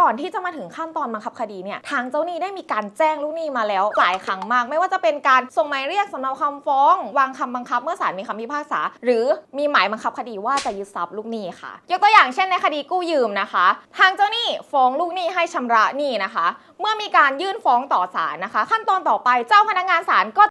ก่อนที่จะมาถึงขั้นตอนบังคับคดีเนี่ยทางเจ้าหนี้ได้มีการแจ้งลูกหนี้มาแล้วหลายครั้งมาก ไม่ว่าจะเป็นการส่งหมายเรียกสำเนาคำฟ้อง วางคำบังคับเมื่อศาลมีคำพิพากษา หรือมีหมายบังคับคดีว่าจะยึดทรัพย์ลูกหนี้ค่ะ ยกตัวอย่างเช่นในคดีกู้ยืมนะคะ ทางเจ้าหนี้ฟ้องลูกหนี้ให้ชำระหนี้นะคะ เมื่อมีการยื่นฟ้องต่อศาลนะคะ ขั้นตอนต่อไปเจ้าพนักงานศาลก็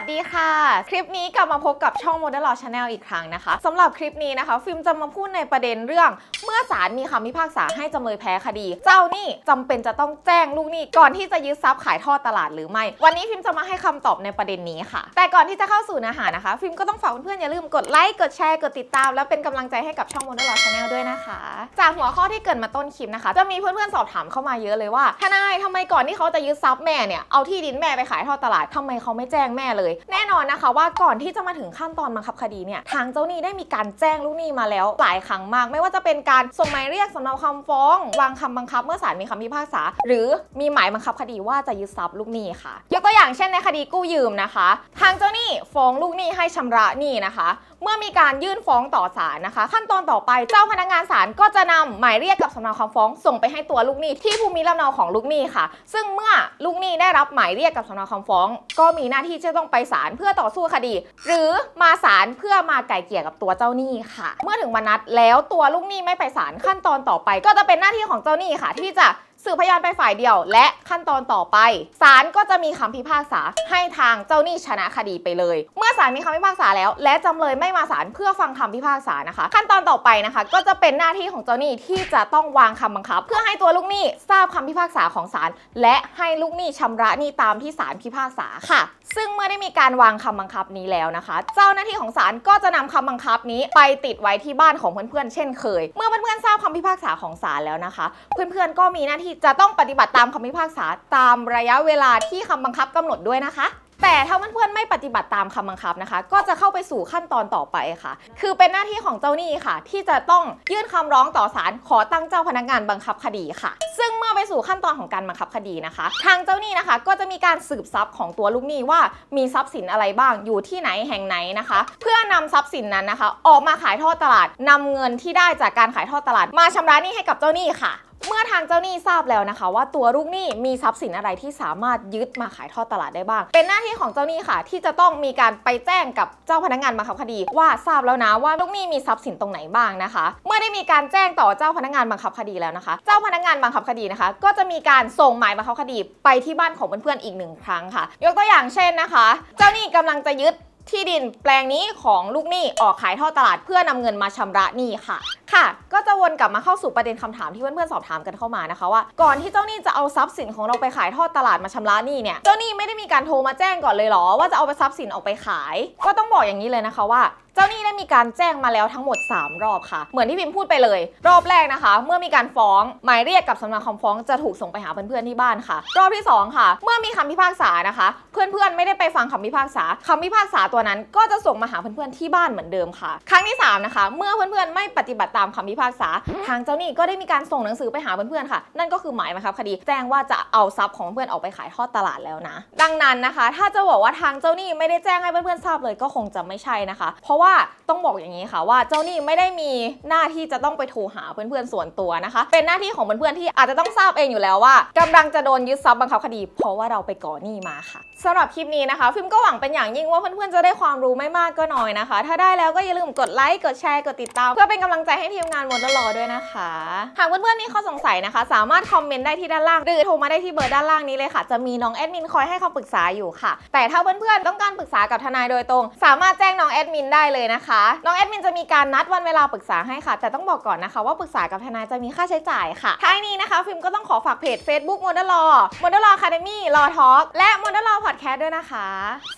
วัสดีค่ะ คลิปนี้กลับมาพบกับช่อง Model Law Channel อีกครั้งนะคะสำหรับคลิปนี้นะคะ ฟิล์มจะมาพูดในประเด็นเรื่อง เมื่อศาลมีคำพิพากษาให้จำเลยแพ้คดี เจ้าหนี้จำเป็นจะต้องแจ้งลูกหนี้ก่อนที่จะยึดทรัพย์ขายทอดตลาดหรือไม่ วันนี้ฟิล์มจะมาให้คำตอบในประเด็นนี้ค่ะ แต่ก่อนที่จะเข้าสู่เนื้อหานะคะ ฟิล์มก็ต้องฝากเพื่อนๆอย่าลืมกดไลค์กดแชร์กดติดตาม และเป็นกำลังใจให้กับช่อง Model Law Channel ด้วยนะคะ จากหัวข้อที่เกิดมาต้นคลิปนะคะ จะมีเพื่อนๆสอบถามเข้ามาเยอะเลยว่าทนายทำไมก่อนที่เขาจะยึดทรัพย์แม่เนี่ยเอาที่ดินแม่ไปขายทอดตลาดทำไมเขาไม่แจ้งแม่เลยแน่นอนนะคะว่าก่อนที่จะมาถึงขั้นตอนบังคับคดีเนี่ยทางเจ้าหนี้ได้มีการแจ้งลูกหนี้มาแล้วหลายครั้งมาก ไม่ว่าจะเป็นการส่งหมายเรียกสำเนาคำฟ้อง วางคำบังคับเมื่อศาลมีคำพิพากษา หรือมีหมายบังคับคดีว่าจะยึดทรัพย์ลูกหนี้ค่ะ ยกตัวอย่างเช่นในคดีกู้ยืมนะคะ ทางเจ้าหนี้ฟ้องลูกหนี้ให้ชำระหนี้นะคะเมื่อมีการยื่นฟ้องต่อศาลนะคะ ขั้นตอนต่อไปเจ้าพนักงานศาลก็จะนำหมายเรียกกับสำเนาคำฟ้องส่งไปให้ตัวลูกหนี้ที่ภูมิลำเนาของลูกหนี้ค่ะ ซึ่งเมื่อลูกหนี้ได้รับหมายเรียกกับสำเนาคำฟ้อง ก็มีหน้าที่จะต้องไปศาลเพื่อต่อสู้คดี หรือมาศาลเพื่อมาไก่เกลี่ยกับตัวเจ้าหนี้ค่ะ เมื่อถึงวันนัดแล้วตัวลูกหนี้ไม่ไปศาลขั้นตอนต่อไป ก็จะเป็นหน้าที่ของเจ้าหนี้ค่ะ ที่จะ สืบพยานไปฝ่ายเดียว และขั้นตอนต่อไปศาลก็จะมีคำพิพากษาให้ทางเจ้าหนี้ชนะคดีไปเลย เมื่อศาลมีคำพิพากษาแล้ว และจำเลยไม่มาศาลเพื่อฟังคำพิพากษานะคะ ขั้นตอนต่อไปนะคะ ก็จะเป็นหน้าที่ของเจ้าหนี้ที่จะต้องวางคำบังคับ เพื่อให้ตัวลูกหนี้ทราบคำพิพากษาของศาลและให้ลูกหนี้ชำระหนี้ตามที่ศาลพิพากษาค่ะ ซึ่งเมื่อได้มีการวางคำบังคับนี้แล้วนะคะ เจ้าหน้าที่ของศาลก็จะนำคำบังคับนี้ไปติดไว้ที่บ้านของเพื่อนๆเช่นเคย เมื่อเพื่อนๆทราบคำพิพากษาของศาลแล้วนะคะ เพื่อนๆก็มีหน้าที่จะต้องปฏิบัติตามคำพิพากษาตามระยะเวลาที่คำบังคับกำหนดด้วยนะคะ แต่ถ้าเพื่อนๆไม่ปฏิบัติตามคำบังคับนะคะ ก็จะเข้าไปสู่ขั้นตอนต่อไปค่ะ คือเป็นหน้าที่ของเจ้าหนี้ค่ะ ที่จะต้องยื่นคำร้องต่อศาลขอตั้งเจ้าพนักงานบังคับคดีค่ะ ซึ่งเมื่อไปสู่ขั้นตอนของการบังคับคดีนะคะ ทางเจ้าหนี้นะคะ ก็จะมีการสืบทรัพย์ของตัวลูกหนี้ว่ามีทรัพย์สินอะไรบ้างอยู่ที่ไหนแห่งไหนนะคะ เพื่อนำทรัพย์สินนั้นนะคะ ออกมาขายทอดตลาดนำเงินที่ได้จากการขายทอดตลาด มาชำระหนี้ให้กับเจ้าหนี้ค่ะ เมื่อทางเจ้าหนี้ทราบแล้วนะคะ ว่าตัวลูกหนี้มีทรัพย์สินอะไรที่สามารถยึดมาขายทอดตลาดได้บ้าง เป็นหน้าที่ของเจ้าหนี้ค่ะ ที่จะต้องมีการไปแจ้งกับเจ้าพนักงานบังคับคดี ว่าทราบแล้วนะว่าลูกหนี้มีทรัพย์สินตรงไหนบ้างนะคะ เมื่อได้มีการแจ้งต่อเจ้าพนักงานบังคับคดีแล้วนะคะ เจ้าพนักงานบังคับคดีนะคะ ก็จะมีการส่งหมายบังคับคดีไปที่บ้านของเพื่อนๆอีกหนึ่งครั้งค่ะ ยกตัวอย่างเช่นนะคะ เจ้าหนี้กำลังจะยึด ที่ดินแปลงนี้ของลูกหนี้ออกขายทอดตลาดเพื่อนำเงินมาชำระหนี้ค่ะ ค่ะ ก็จะวนกลับมาเข้าสู่ประเด็นคำถามที่เพื่อนๆสอบถามกันเข้ามานะคะว่า ก่อนที่เจ้าหนี้จะเอาทรัพย์สินของเราไปขายทอดตลาดมาชำระหนี้เนี่ยเจ้าหนี้ไม่ได้มีการโทรมาแจ้งก่อนเลยหรอว่าจะเอาไปทรัพย์สินออกไปขาย ก็ต้องบอกอย่างนี้เลยนะคะว่า จ้าหนี้ได้มีการแจ้งมาแล้วทั้งหมด 3 รอบค่ะ เหมือนที่พิมพ์พูดไปเลย รอบแรกนะคะ เมื่อมีการฟ้องหมายเรียกกับสำนักคำฟ้องจะถูกส่งไปหาเพื่อนๆที่บ้านค่ะ รอบที่ 2 ค่ะ เมื่อมีคำพิพากษานะคะ เพื่อนๆไม่ได้ไปฟังคำพิพากษาคำพิพากษาตัวนั้น ก็จะส่งมาหาเพื่อนๆที่บ้านเหมือนเดิมค่ะ ครั้งที่3นะคะเมื่อเพื่อนๆไม่ปฏิบัติตามคำพิพากษา ทางเจ้าหนี้ก็ได้มีการส่งหนังสือไปหาเพื่อนๆค่ะ นั่นก็คือหมายบังคับคดีแจ้งว่าจะเอาทรัพย์ของเพื่อนออกไปขายทอดตลาดแล้วนะ ดังนั้นนะคะ ถ้าจะบอกว่าทางเจ้าหนี้ไม่ได้แจ้งให้เพื่อนๆทราบเลยก็คงจะไม่ใช่นะคะ เพราะว่าต้องบอกอย่างนี้ค่ะว่าเจ้าหนี้ไม่ได้มีหน้าที่จะต้องไปโทรหาเพื่อนๆส่วนตัวนะคะ เป็นหน้าที่ของเพื่อนๆที่อาจจะต้องทราบเองอยู่แล้วว่ากำลังจะโดนยึดทรัพย์บังคับคดี เพราะว่าเราไปก่อหนี้มาค่ะสำหรับคลิปนี้นะคะ ฟิล์มก็หวังเป็นอย่างยิ่งว่าเพื่อนๆจะได้ความรู้ไม่มากก็น้อยนะคะ ถ้าได้แล้วก็อย่าลืมกดไลค์กดแชร์กดติดตาม เพื่อเป็นกำลังใจให้ทีมงานมดลอด้วยนะคะ หากเพื่อนๆมีข้อสงสัยนะคะ สามารถคอมเมนต์ได้ที่ด้านล่างหรือโทรมาได้ที่เบอร์ด้านล่างนี้เลยค่ะ จะมีน้องแอดมินคอยให้คำปรึกษาอยู่ค่ะ แต่ถ้าเพื่อนๆต้องการปรึกษากับทนายโดยตรง สามารถแจ้งน้องแอดมินได้เลยนะคะ น้องแอดมินจะมีการนัดวันเวลาปรึกษาให้ค่ะ แต่ต้องบอกก่อนนะคะว่าปรึกษากับทนายจะมีค่าใช้จ่ายค่ะ ท้ายนี้นะคะฟิล์มก็ต้องขอฝากเพจ Facebook m o d e l Law m o d e l Law Academy Law Talk และ m o d e l Law Podcast ด้วยนะคะ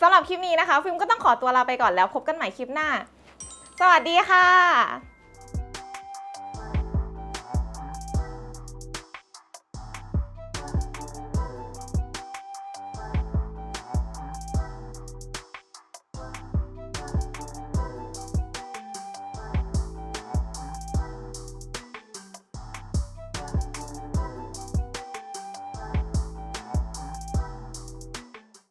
สำหรับคลิปนี้นะคะ ฟิล์มก็ต้องขอตัวลาไปก่อนแล้วพบกันใหม่คลิปหน้า สวัสดีค่ะ